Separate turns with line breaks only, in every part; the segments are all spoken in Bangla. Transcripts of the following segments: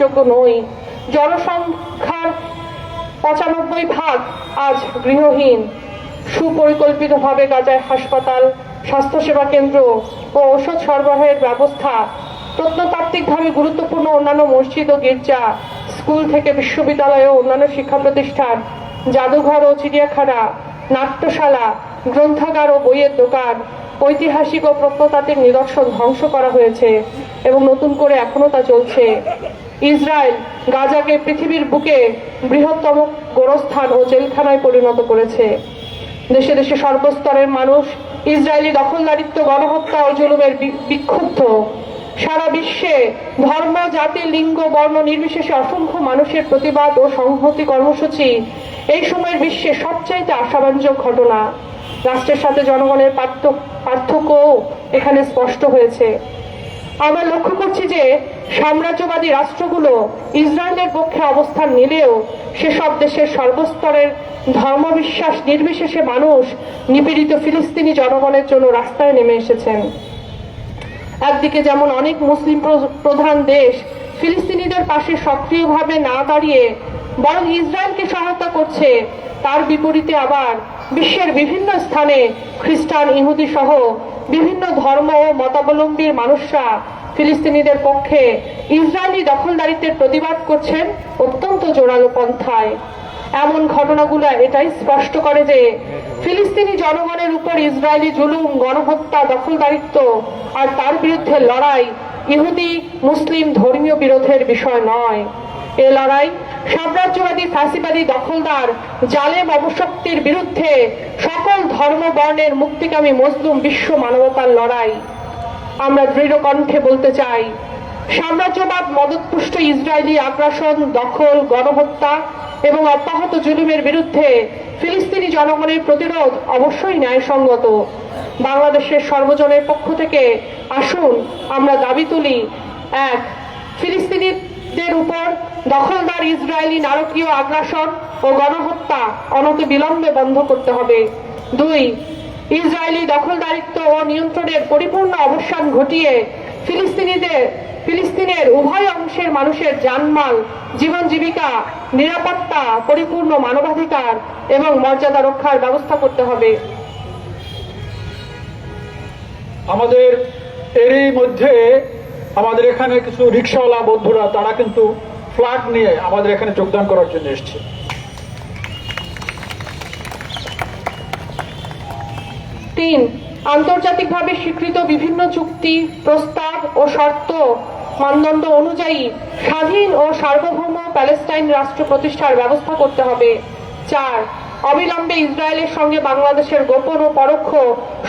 বাসযোগ্য নই। জনসংখ্যার পঁচানব্বই ভাগ আজ গৃহহীন। সুপরিকল্পিতভাবে গাজায় হাসপাতাল, স্বাস্থ্যসেবা কেন্দ্র ও ঔষধ সরবরাহের ব্যবস্থা, প্রত্নতাত্ত্বিকভাবে গুরুত্বপূর্ণ অন্যান্য মসজিদ ও গির্জা, স্কুল থেকে বিশ্ববিদ্যালয় ও অন্যান্য শিক্ষা প্রতিষ্ঠান জাদুঘর ও চিড়িয়াখানা, নাট্যশালা, গ্রন্থাগার ও বইয়ের দোকান, ঐতিহাসিক ও প্রত্নতাত্ত্বিক নিদর্শন ধ্বংস করা হয়েছে এবং নতুন করে এখনও তা চলছে। ইসরায়েল গাজাকে পৃথিবীর বুকে বৃহত্তম গোরস্থান ও জেলখানায় পরিণত করেছে। দেশে দেশে সর্বস্তরের মানুষ ইসরায়েলি দখলদারিত্ব, গণহত্যা ও জুলুমের বিক্ষুব্ধ। সারা বিশ্বে ধর্ম, জাতি, লিঙ্গ, বর্ণ নির্বিশেষে অসংখ্য মানুষের প্রতিবাদ ও সংহতি কর্মসূচি এই সময়ের বিশ্বে সবচাইতে আশাব্যঞ্জক ঘটনা। রাষ্ট্রের সাথে জনগণের পার্থ- পার্থক্যও এখানে স্পষ্ট হয়েছে। আমরা লক্ষ্য করছি যে সাম্রাজ্যবাদী রাষ্ট্রগুলো ইসরায়েলের পক্ষে অবস্থান নিলেও সেসব দেশের সর্বস্তরের ধর্মবিশ্বাস নির্বিশেষে মানুষ নিপীড়িত ফিলিস্তিনি জনগণের জন্য রাস্তায় নেমে এসেছেন। একদিকে যেমন অনেক মুসলিম প্র- প্রধান দেশ ফিলিস্তিনিদের পাশে সক্রিয়ভাবে না দাঁড়িয়ে বরং ইসরায়েলকে সহায়তা করছে, তার বিপরীতে আবার বিশ্বের বিভিন্ন স্থানে খ্রিস্টান ইহুদি সহ বিভিন্ন ধর্ম ও মতাবলম্বীর মানুষরা ফিলিস্তিনিদের পক্ষে ইসরায়েলি দখলদারিত্বের প্রতিবাদ করছেন অত্যন্ত জোরালো পন্থায়। এমন ঘটনাগুলো এটাই স্পষ্ট করে যে ফিলিস্তিনি জনগণের উপর ইসরায়েলি জুলুম, গণহত্যা, দখলদারিত্ব আর তার বিরুদ্ধে লড়াই ইহুদি, মুসলিম ধর্মীয় বিরোধের বিষয় নয়। এ লড়াই সাম্রাজ্যবাদী, ফাঁসিবাদী দখলদার, জালেম অবশক্তির বিরুদ্ধে সকল ধর্ম বর্ণের মুক্তিকামী মজলুম বিশ্ব মানবতার লড়াই। আমরা দৃঢ় কণ্ঠে বলতে চাই, সাম্রাজ্যবাদ, মদতপুষ্ট ইসরায়েলি আগ্রাসন, দখল, গণহত্যা এবং অব্যাহত জুলুমের বিরুদ্ধে ফিলিস্তিনি জনগণের প্রতিরোধ অবশ্যই ন্যায়সঙ্গত। বাংলাদেশের সর্বজনের পক্ষ থেকে আসুন, আমরা দাবি তুলি, এক ফিলিস্তিনিদের উপর দখলদার ইসরায়েলি নারকীয় আগ্রাসন ও গণহত্যা অনত বিলম্বে বন্ধ করতে হবে। দুই, ইসরায়েলি দখলদারিত্ব ও নিয়ন্ত্রণের পরিপূর্ণ অবসান ঘটিয়ে ফিলিস্তিনিদের ফিলিস্তিনের উভয় অংশের মানুষের জানমাল, জীবন জীবিকা, নিরাপত্তা, পরিপূর্ণ মানবাধিকার এবং মর্যাদা রক্ষার ব্যবস্থা করতে হবে।
আমাদের এরই মধ্যে আমাদের এখানে কিছু রিক্সাওয়ালা বন্ধুরা, তারা কিন্তু ফ্ল্যাট নিয়ে আমাদের এখানে যোগদান করার জন্য এসছে।
তিন, আন্তর্জাতিকভাবে স্বীকৃত বিভিন্ন চুক্তি, প্রস্তাব ও শর্ত মানদণ্ড অনুযায়ী স্বাধীন ও সার্বভৌম প্যালেস্টাইন রাষ্ট্র প্রতিষ্ঠার ব্যবস্থা করতে হবে। চার, অবিলম্বে ইসরায়েলের সঙ্গে বাংলাদেশের গোপন ও পরোক্ষ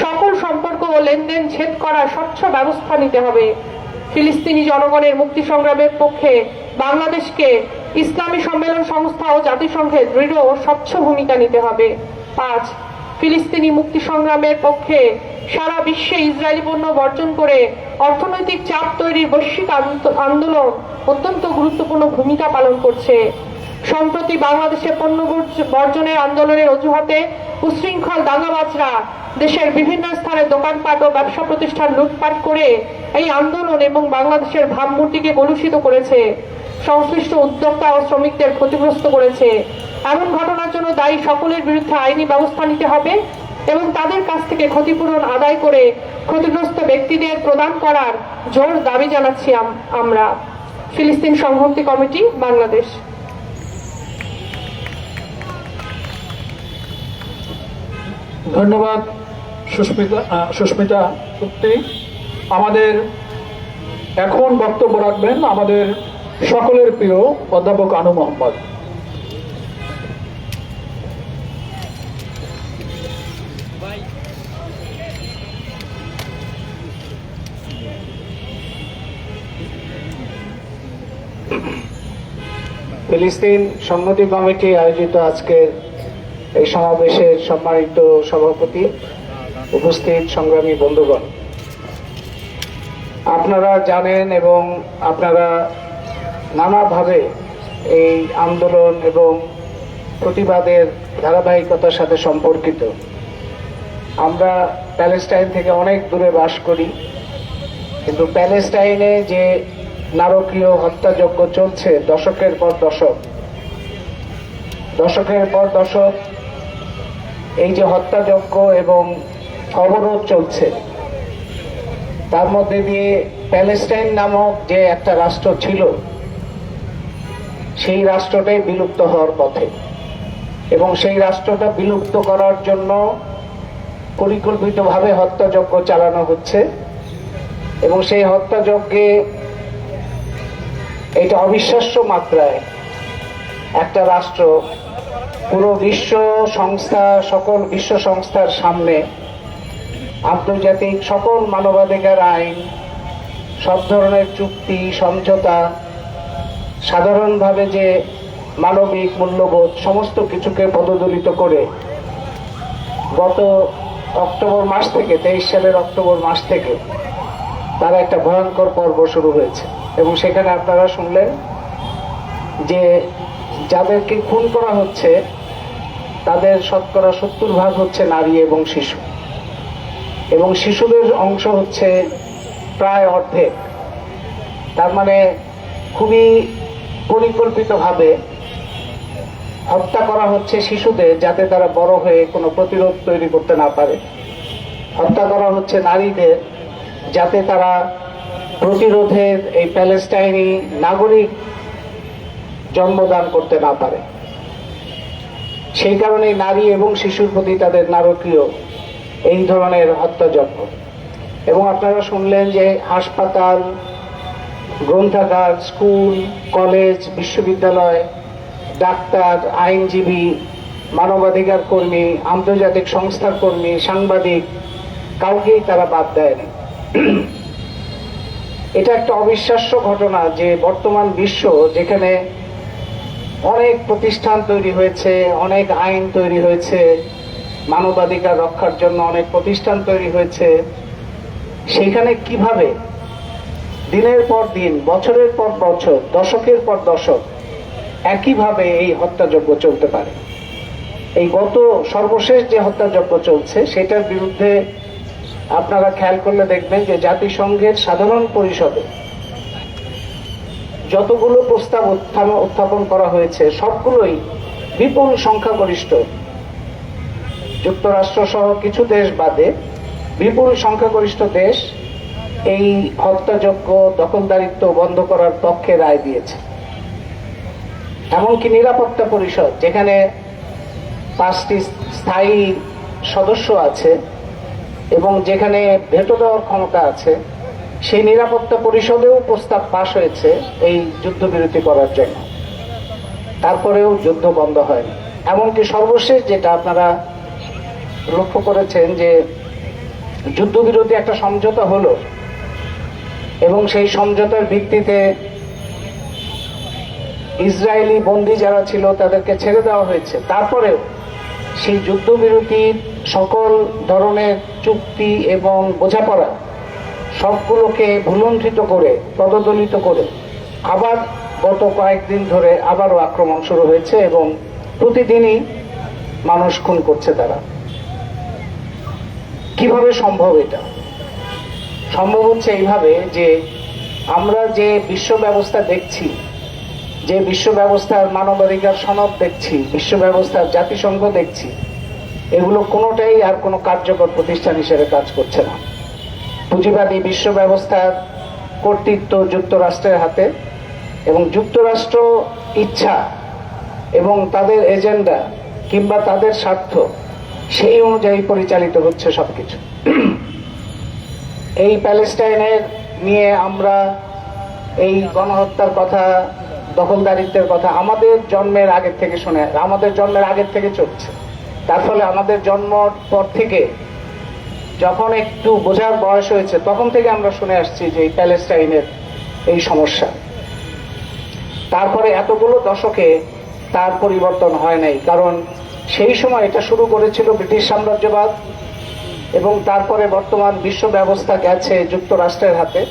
সকল সম্পর্ক ও লেনদেন ছেদ করার স্বচ্ছ ব্যবস্থা নিতে হবে। ফিলিস্তিনি জনগণের মুক্তি সংগ্রামের পক্ষে বাংলাদেশকে ইসলামী সম্মেলন সংস্থা ও জাতিসংঘের দৃঢ় ও স্বচ্ছ ভূমিকা নিতে হবে। পাঁচ, ফিলিস্তিনি মুক্তি সংগ্রামের পক্ষে সারা বিশ্বে ইসরায়েলি পণ্য বর্জন করে অর্থনৈতিক চাপ তৈরির বৈশ্বিক আন্দোলন অত্যন্ত গুরুত্বপূর্ণ ভূমিকা পালন করছে। সম্প্রতি বাংলাদেশে পণ্য বর্জনের আন্দোলনের অজুহাতে উশৃঙ্খল দাঙ্গাবাজরা দেশের বিভিন্ন স্থানে দোকানপাট ও ব্যবসা প্রতিষ্ঠান লুটপাট করে এই আন্দোলন এবং বাংলাদেশের ভাবমূর্তিকে কলুষিত করেছে। সংশ্লিষ্ট উদ্যোক্তা ও শ্রমিকদের ক্ষতিগ্রস্ত করেছে। এমন ঘটনার জন্য দায়ী সকলের বিরুদ্ধে আইনি ব্যবস্থা নিতে হবে এবং তাদের কাছ থেকে ক্ষতিপূরণ আদায় করে ক্ষতিগ্রস্ত ব্যক্তিদের প্রদান করার জোর দাবি জানাচ্ছি আম- আমরা। ফিলিস্তিন সংহতি কমিটি, বাংলাদেশ।
ধন্যবাদ সুস্মিতা সুস্মিতা সত্যি। আমাদের এখন বক্তব্য রাখবেন আমাদের সকলের প্রিয় অধ্যাপক আনু মোহাম্মদ।
ফিলিস্তিন সংহতি কমিটি আয়োজিত আজকের এই সমাবেশের সম্মানিত সভাপতি, উপস্থিত সংগ্রামী বন্ধুগণ। আপনারা জানেন এবং আপনারা নানাভাবে এই আন্দোলন এবং প্রতিবাদের ধারাবাহিকতার সাথে সম্পর্কিত। আমরা প্যালেস্টাইন থেকে অনেক দূরে বাস করি, কিন্তু প্যালেস্টাইনে যে নারকীয় হত্যাযজ্ঞ চলছে দশকের পর দশক, দশকের পর দশক এই যে হত্যাযজ্ঞ এবং অবরোধ চলছে, তার মধ্যে দিয়ে প্যালেস্টাইন নামক যে একটা রাষ্ট্র ছিল, সেই রাষ্ট্রটাই বিলুপ্ত হওয়ার পথে। এবং সেই রাষ্ট্রটা বিলুপ্ত করার জন্য পরিকল্পিতভাবে হত্যাযজ্ঞ চালানো হচ্ছে। এবং সেই হত্যাযজ্ঞে এটা অবিশ্বাস্য মাত্রায় একটা রাষ্ট্র পুরো বিশ্ব সংস্থা, সকল বিশ্ব সংস্থার সামনে আন্তর্জাতিক সকল মানবাধিকার আইন, সব ধরনের চুক্তি, সমঝোতা, সাধারণভাবে যে মানবিক মূল্যবোধ, সমস্ত কিছুকে পদদলিত করে গত অক্টোবর মাস থেকে, তেইশ সালের অক্টোবর মাস থেকে তার একটা ভয়ঙ্কর পর্ব শুরু হয়েছে। এবং সেখানে আপনারা শুনলেন যে যাদেরকে খুন করা হচ্ছে, তাদের শতকরা সত্তর ভাগ হচ্ছে নারী এবং শিশু। এবং শিশুদের অংশ হচ্ছে প্রায় অর্ধেক। তার মানে খুবই পরিকল্পিতভাবে হত্যা করা হচ্ছে শিশুদের যাতে তারা বড় হয়ে কোনো প্রতিরোধ তৈরি করতে না পারে। হত্যা করা হচ্ছে নারীদের যাতে তারা প্রতিরোধের এই প্যালেস্টাইনি নাগরিক জন্মদান করতে না পারে। সেই কারণে নারী এবং শিশুর প্রতি তাদের নারকীয় এই ধরনের হত্যাযজ্ঞ। এবং আপনারা শুনলেন যে হাসপাতাল, গ্রন্থাগার, স্কুল, কলেজ, বিশ্ববিদ্যালয়, ডাক্তার, আইনজীবী, মানবাধিকার কর্মী, আন্তর্জাতিক সংস্থার কর্মী, সাংবাদিক, কাউকেই তারা বাদ দেয়নি এটা একটা অবিশ্বাস্য ঘটনা যে বর্তমান বিশ্ব যেখানে অনেক প্রতিষ্ঠান তৈরি হয়েছে, অনেক আইন তৈরি হয়েছে, মানবাধিকার রক্ষার জন্য অনেক প্রতিষ্ঠান তৈরি হয়েছে। সেখানে কীভাবে? দিনের পর দিন, বছরের পর বছর, দশকের পর দশক, একইভাবে এই হত্যাযজ্ঞ চলতে পারে। এই গত সর্বশেষ যে হত্যাযজ্ঞ চলছে, সেটার বিরুদ্ধে আপনারা খেয়াল করলে দেখবেন যে জাতিসংঘের সাধারণ পরিষদে যতগুলো প্রস্তাব উত্থাপন করা হয়েছে, সবগুলোই বিপুল সংখ্যাগরিষ্ঠ। যুক্তরাষ্ট্র সহ কিছু দেশ বাদে বিপুল সংখ্যাগরিষ্ঠ দেশ এই হত্যাযজ্ঞ, দখলদারিত্ব বন্ধ করার পক্ষে রায় দিয়েছে। এমনকি নিরাপত্তা পরিষদ, যেখানে পাঁচটি স্থায়ী সদস্য আছে এবং যেখানে ভেটো দেওয়ার ক্ষমতা আছে সেই নিরাপত্তা পরিষদেও প্রস্তাব পাশ হয়েছে এই যুদ্ধবিরতি করার জন্য। তারপরেও যুদ্ধ বন্ধ হয় এমনকি সর্বশেষ যেটা আপনারা লক্ষ্য করেছেন যে যুদ্ধবিরতি একটা সমঝোতা হলো এবং সেই সমঝোতার ভিত্তিতে ইসরায়েলি বন্দী যারা ছিল তাদেরকে ছেড়ে দেওয়া হয়েছে। তারপরেও সেই যুদ্ধবিরতির সকল ধরনের চুক্তি এবং বোঝাপড়া সবগুলোকে ভুলণ্ঠিত করে, পদদলিত করে আবার গত কয়েকদিন ধরে আবারও আক্রমণ শুরু হয়েছে এবং প্রতিদিনই মানুষ খুন করছে তারা। কীভাবে সম্ভব এটা? সম্ভব হচ্ছে এইভাবে যে আমরা যে বিশ্ব ব্যবস্থা দেখছি, যে বিশ্ব ব্যবস্থার মানবাধিকার সনদ দেখছি, বিশ্ব ব্যবস্থার জাতিসংঘ দেখছি, এগুলো কোনোটাই আর কোনো কার্যকর প্রতিষ্ঠান হিসেবে কাজ করছে না। পুঁজিবাদী বিশ্ব ব্যবস্থার কর্তৃত্ব যুক্তরাষ্ট্রের হাতে এবং যুক্তরাষ্ট্র ইচ্ছা এবং তাদের এজেন্ডা কিংবা তাদের স্বার্থ সেই অনুযায়ী পরিচালিত হচ্ছে সবকিছু। এই প্যালেস্টাইনের নিয়ে আমরা এই গণহত্যার কথা, দখলদারিত্বের কথা আমাদের জন্মের আগের থেকে শুনে, আমাদের জন্মের আগের থেকে চলছে। তার ফলে আমাদের জন্মর পর থেকে যখন একটু বোঝার বয়স হয়েছে, তখন থেকে আমরা শুনে আসছি যে এই প্যালেস্টাইনের এই সমস্যা। তারপরে এতগুলো দশকে তার পরিবর্তন হয় নাই, কারণ সেই সময় এটা শুরু করেছিল ব্রিটিশ সাম্রাজ্যবাদ এবং তারপরে বর্তমান বিশ্ব ব্যবস্থা গেছে যুক্তরাষ্ট্রের হাতে।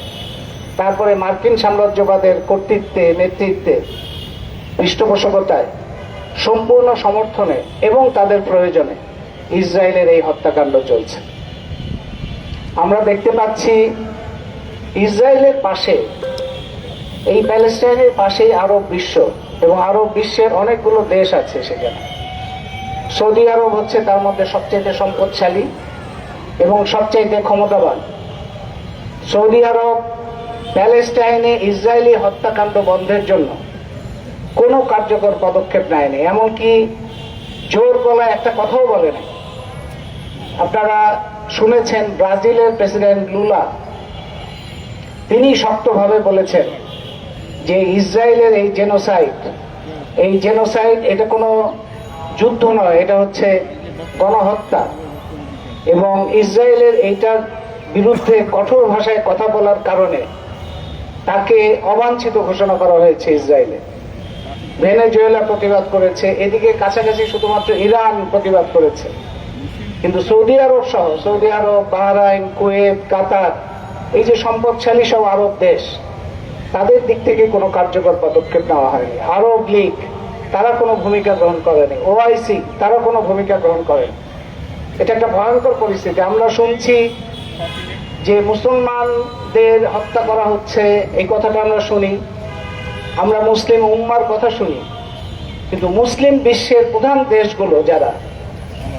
তারপরে মার্কিন সাম্রাজ্যবাদের কর্তৃত্বে, নেতৃত্বে, পৃষ্ঠপোষকতায়, সম্পূর্ণ সমর্থনে এবং তাদের প্রয়োজনে ইসরায়েলের এই হত্যাকাণ্ড চলছে। আমরা দেখতে পাচ্ছি ইসরায়েলের পাশে, এই প্যালেস্টাইনের পাশেই আরব বিশ্ব এবং আরব বিশ্বের অনেকগুলো দেশ আছে সেখানে। সৌদি আরব হচ্ছে তার মধ্যে সবচেয়ে সম্পদশালী এবং সবচেয়ে ক্ষমতাবান। সৌদি আরব প্যালেস্টাইনে ইসরায়েলি হত্যাকাণ্ড বন্ধের জন্য কোনো কার্যকর পদক্ষেপ নেয়নি, এমনকি জোর গলায় একটা কথাও বলে নাই। আপনারা শুনেছেন ব্রাজিলের প্রেসিডেন্ট লুলা। তিনি শক্তভাবে বলেছেন যে ইসরায়েলের এই জেনোসাইড এই জেনোসাইড এটা কোনো যুদ্ধ নয়, এটা হচ্ছে গণহত্যা। এবং ইসরায়েলের এইটার বিরুদ্ধে কঠোর ভাষায় কথা বলার কারণে তাকে অবাঞ্ছিত ঘোষণা করা হয়েছে ইসরায়েলে। ভেনেজুয়েলা প্রতিবাদ করেছে, এদিকে কাছাকাছি শুধুমাত্র ইরান প্রতিবাদ করেছে। কিন্তু সৌদি আরব সহ, সৌদি আরব, বাহরাইন, কুয়েত, কাতার, এই যে সম্পদশালী সব আরব দেশ, তাদের দিক থেকে কোনো কার্যকর পদক্ষেপ নেওয়া হয়নি। আরব লীগ, তারা কোনো ভূমিকা গ্রহণ করেনি। ওআইসি, তারা কোনো ভূমিকা গ্রহণ করেনি। এটা একটা ভয়ঙ্কর পরিস্থিতি। আমরা শুনছি যে মুসলমানদের হত্যা করা হচ্ছে, এই কথাটা আমরা শুনি। আমরা মুসলিম উম্মার কথা শুনি। কিন্তু মুসলিম বিশ্বের প্রধান দেশগুলো যারা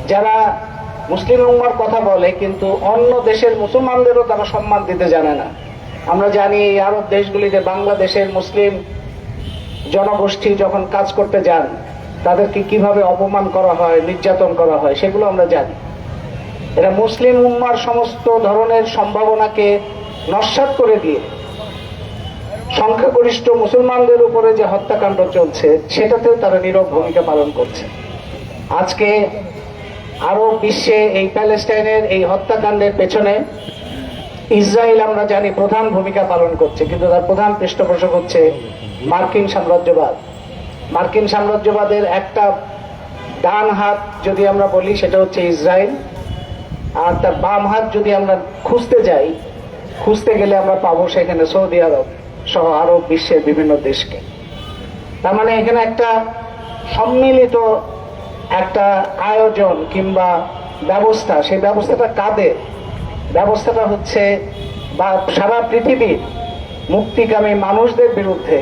যারা মুসলিম উম্মার কথা বলে, কিন্তু অন্য দেশের মুসলমানদেরও তারা সম্মান দিতে জানে না। আমরা জানি এই আরব দেশগুলিতে বাংলাদেশের মুসলিম জনগোষ্ঠী যখন কাজ করতে যান, তাদেরকে কীভাবে অপমান করা হয়, নির্যাতন করা হয়, সেগুলো আমরা জানি। এরা মুসলিম উম্মার সমস্ত ধরনের সম্ভাবনাকে নস্বাত করে দিয়ে সংখ্যাগরিষ্ঠ মুসলমানদের উপরে যে হত্যাকাণ্ড চলছে, সেটাতেও তারা নীরব ভূমিকা পালন করছে। আজকে আরও বিশ্বে এই প্যালেস্টাইনের এই হত্যাকাণ্ডের পেছনে ইসরায়েল, আমরা জানি, প্রধান ভূমিকা পালন করছে। কিন্তু তার প্রধান পৃষ্ঠপোষক হচ্ছে মার্কিন সাম্রাজ্যবাদ। মার্কিন সাম্রাজ্যবাদের একটা ডান হাত যদি আমরা বলি, সেটা হচ্ছে ইসরায়েল। আর তার বাম হাত যদি আমরা খুঁজতে যাই, খুঁজতে গেলে আমরা পাবো সেখানে সৌদি আরব সহ আরব বিশ্বের বিভিন্ন দেশকে। তার মানে এখানে একটা সম্মিলিত একটা আয়োজন কিংবা ব্যবস্থা, সেই ব্যবস্থাটা কাদের? ব্যবস্থাটা হচ্ছে বা সারা পৃথিবীর মুক্তিকামী মানুষদের বিরুদ্ধে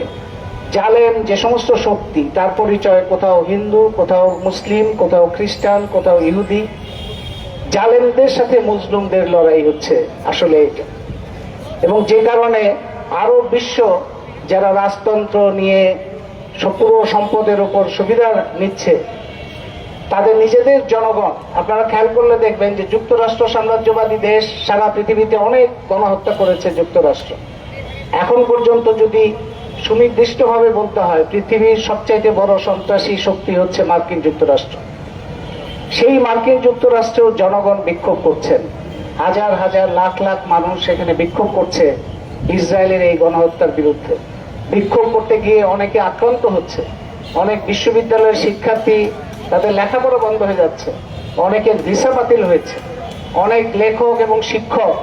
জালেম যে সমস্ত শক্তি, তার পরিচয় কোথাও হিন্দু, কোথাও মুসলিম, কোথাও খ্রিস্টান, কোথাও ইহুদি, জালেমদের সাথে মুসলিমদের লড়াই হচ্ছে আসলে এটা। এবং যে কারণে আরও বিশ্ব যারা রাজতন্ত্র নিয়ে পুরো সম্পদের উপর সুবিধা নিচ্ছে তাদের নিজেদের জনগণ। আপনারা খেয়াল করলে দেখবেন যে যুক্তরাষ্ট্র সাম্রাজ্যবাদী দেশ সারা পৃথিবীতে অনেক গণহত্যা করেছে যুক্তরাষ্ট্র। এখন পর্যন্ত যদি সুনির্দিষ্টভাবে বলতে হয়, পৃথিবীর সবচাইতে বড় সন্ত্রাসী শক্তি হচ্ছে মার্কিন যুক্তরাষ্ট্র। সেই মার্কিন যুক্তরাষ্ট্রেও জনগণ বিক্ষোভ করছেন। হাজার হাজার লাখ লাখ মানুষ সেখানে বিক্ষোভ করছে ইসরায়েলের এই গণহত্যার বিরুদ্ধে। বিক্ষোভ করতে গিয়ে অনেকে আক্রান্ত হচ্ছে। অনেক বিশ্ববিদ্যালয়ের শিক্ষার্থী তাদের লেখাপড়া বন্ধ হয়ে যাচ্ছে। অনেকের ভিসা বাতিল হয়েছে। অনেক লেখক এবং শিক্ষক,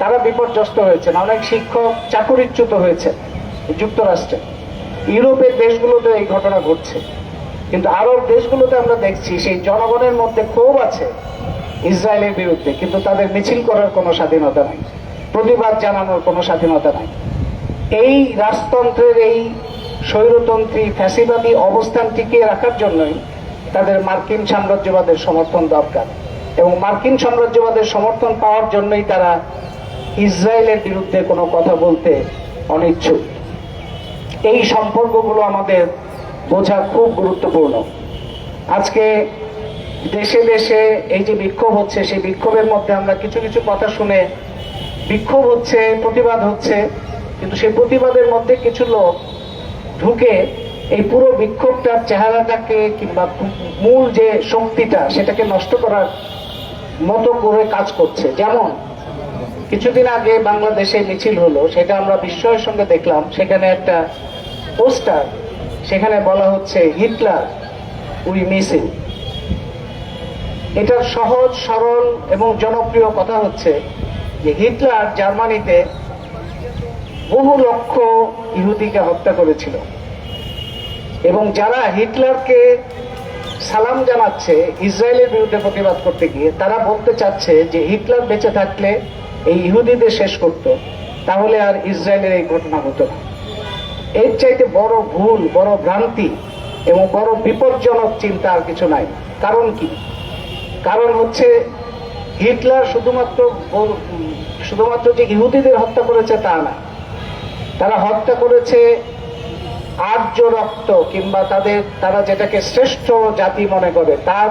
তারা বিপর্যস্ত হয়েছেন। অনেক শিক্ষক চাকরিচ্যুত হয়েছে যুক্তরাষ্ট্রে। ইউরোপের দেশগুলোতে এই ঘটনা ঘটছে। কিন্তু আরব দেশগুলোতে আমরা দেখছি, সেই জনগণের মধ্যে ক্ষোভ আছে ইসরায়েলের বিরুদ্ধে, কিন্তু তাদের মিছিল করার কোনো স্বাধীনতা নাই। প্রতিবাদ জানানোর কোনো স্বাধীনতা নাই। এই রাজতন্ত্রের এই স্বৈরতন্ত্রী ফ্যাসিবাদী অবস্থান টিকিয়ে রাখার জন্যই তাদের মার্কিন সাম্রাজ্যবাদের সমর্থন দরকার এবং মার্কিন সাম্রাজ্যবাদের সমর্থন পাওয়ার জন্যই তারা ইসরায়েলের বিরুদ্ধে কোনো কথা বলতে অনিচ্ছুক। এই সম্পর্কগুলো আমাদের বোঝা খুব গুরুত্বপূর্ণ। আজকে দেশে দেশে এই যে বিক্ষোভ হচ্ছে, সেই বিক্ষোভের মধ্যে আমরা কিছু কিছু কথা শুনে বিক্ষোভ হচ্ছে, প্রতিবাদ হচ্ছে, কিন্তু সেই প্রতিবাদের মধ্যে কিছু লোক ঢুকে এই পুরো বিক্ষোভটার চেহারাটাকে কিংবা মূল যে শক্তিটা, সেটাকে নষ্ট করার মতো করে কাজ করছে। যেমন, কিছুদিন আগে বাংলাদেশে মিছিল হলো, সেটা আমরা বিস্ময়ের সঙ্গে দেখলাম। সেখানে একটা পোস্টার, সেখানে বলা হচ্ছে, হিটলার উই মিসিং এটার সহজ, সরল এবং জনপ্রিয় কথা হচ্ছে যে, হিটলার জার্মানিতে বহু লক্ষ ইহুদিকে হত্যা করেছিল। এবং যারা হিটলারকে সালাম জানাচ্ছে, ইসরায়েলের বিরুদ্ধে প্রতিবাদ করতে গিয়ে, তারা বলতে চাচ্ছে যে হিটলার বেঁচে থাকলে এই ইহুদিদের শেষ করত, তাহলে আর ইসরায়েলের এই ঘটনা হতো না। এর চাইতে বড় ভুল, বড় ভ্রান্তি এবং বড় বিপজ্জনক চিন্তা আর কিছু নাই। কারণ কি? কারণ হচ্ছে হিটলার শুধুমাত্র শুধুমাত্র যে ইহুদিদের হত্যা করেছে তা না, তারা হত্যা করেছে আর্য রক্ত কিংবা তাদের, তারা যেটাকে শ্রেষ্ঠ জাতি মনে করে, তার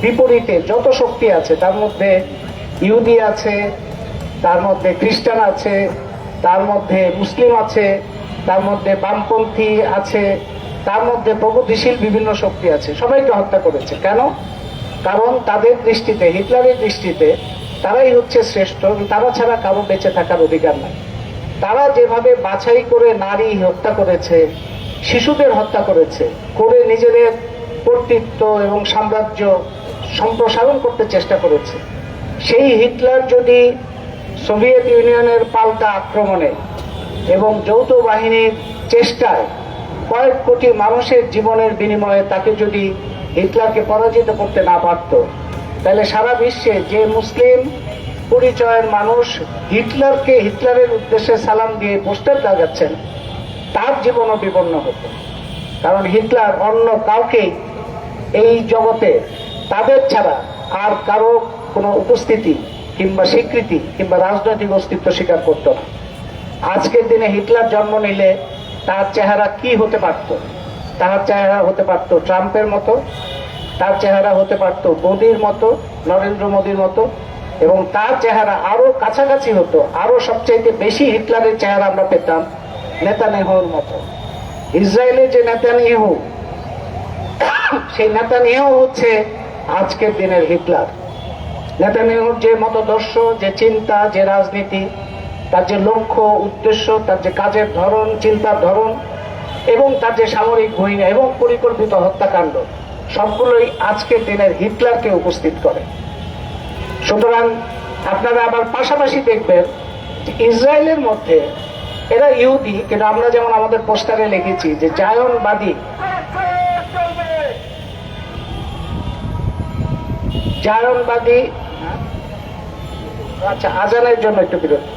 বিপরীতে যত শক্তি আছে, তার মধ্যে ইহুদি আছে, তার মধ্যে খ্রিস্টান আছে, তার মধ্যে মুসলিম আছে, তার মধ্যে বামপন্থী আছে, তার মধ্যে প্রগতিশীল বিভিন্ন শক্তি আছে, সবাইকে হত্যা করেছে। কেন? কারণ তাদের দৃষ্টিতে, হিটলারের দৃষ্টিতে, তারাই হচ্ছে শ্রেষ্ঠ, তারা ছাড়া কারও বেঁচে থাকার অধিকার নাই। তারা যেভাবে বাছাই করে নারী হত্যা করেছে, শিশুদের হত্যা করেছে, করে নিজেদের কর্তৃত্ব এবং সাম্রাজ্য সম্প্রসারণ করতে চেষ্টা করেছে, সেই হিটলার যদি সোভিয়েত ইউনিয়নের পাল্টা আক্রমণে এবং যৌথ বাহিনীর চেষ্টায় কয়েক কোটি মানুষের জীবনের বিনিময়ে তাকে যদি হিটলারকে পরাজিত করতে না পারত, তাহলে সারা বিশ্বে যে মুসলিম পরিচয়ের মানুষ হিটলারকে হিটলারের উদ্দেশ্যে সালাম দিয়ে পোস্টার লাগাচ্ছেন, তার জীবনও বিপন্ন হতো। কারণ হিটলার অন্য কাউকে এই জগতে, তাদের ছাড়া আর কারও কোনো উপস্থিতি কিংবা স্বীকৃতি কিংবা রাজনৈতিক অস্তিত্ব স্বীকার করত না। আজকের দিনে হিটলার জন্ম নিলে তার চেহারা কি হতে পারত? তার চেহারা হতে পারত ট্রাম্পের মতো, তার চেহারা হতে পারত মোদির মতো, নরেন্দ্র মোদির মতো এবং তার চেহারা আরও কাছাকাছি হতো, আরও সবচাইতে বেশি হিটলারের চেহারা আমরা পেতাম নেতানেহর মতো। ইসরায়েলের যে নেতানিয়াহু, সেই নেতানিয়াহু হচ্ছে আজকের দিনের হিটলার। নেতানিয়াহুর যে মতদর্শ, যে চিন্তা, যে রাজনীতি, তার যে লক্ষ্য, উদ্দেশ্য, তার যে কাজের ধরন, চিন্তার ধরন, এবং তার যে সামরিক ভূমিকা এবং পরিকল্পিত হত্যাকাণ্ড, সবগুলোই আজকের দিনের হিটলারকে উপস্থিত করে। সুতরাং আপনারা আবার পাশাপাশি দেখবেন ইসরায়েলের মধ্যে এরা ইহুদি, কিন্তু আমরা যেমন আমাদের পোস্টারে লিখেছি যে জায়নবাদী। জায়নবাদী আচ্ছা আজানের জন্য একটু বিরতি।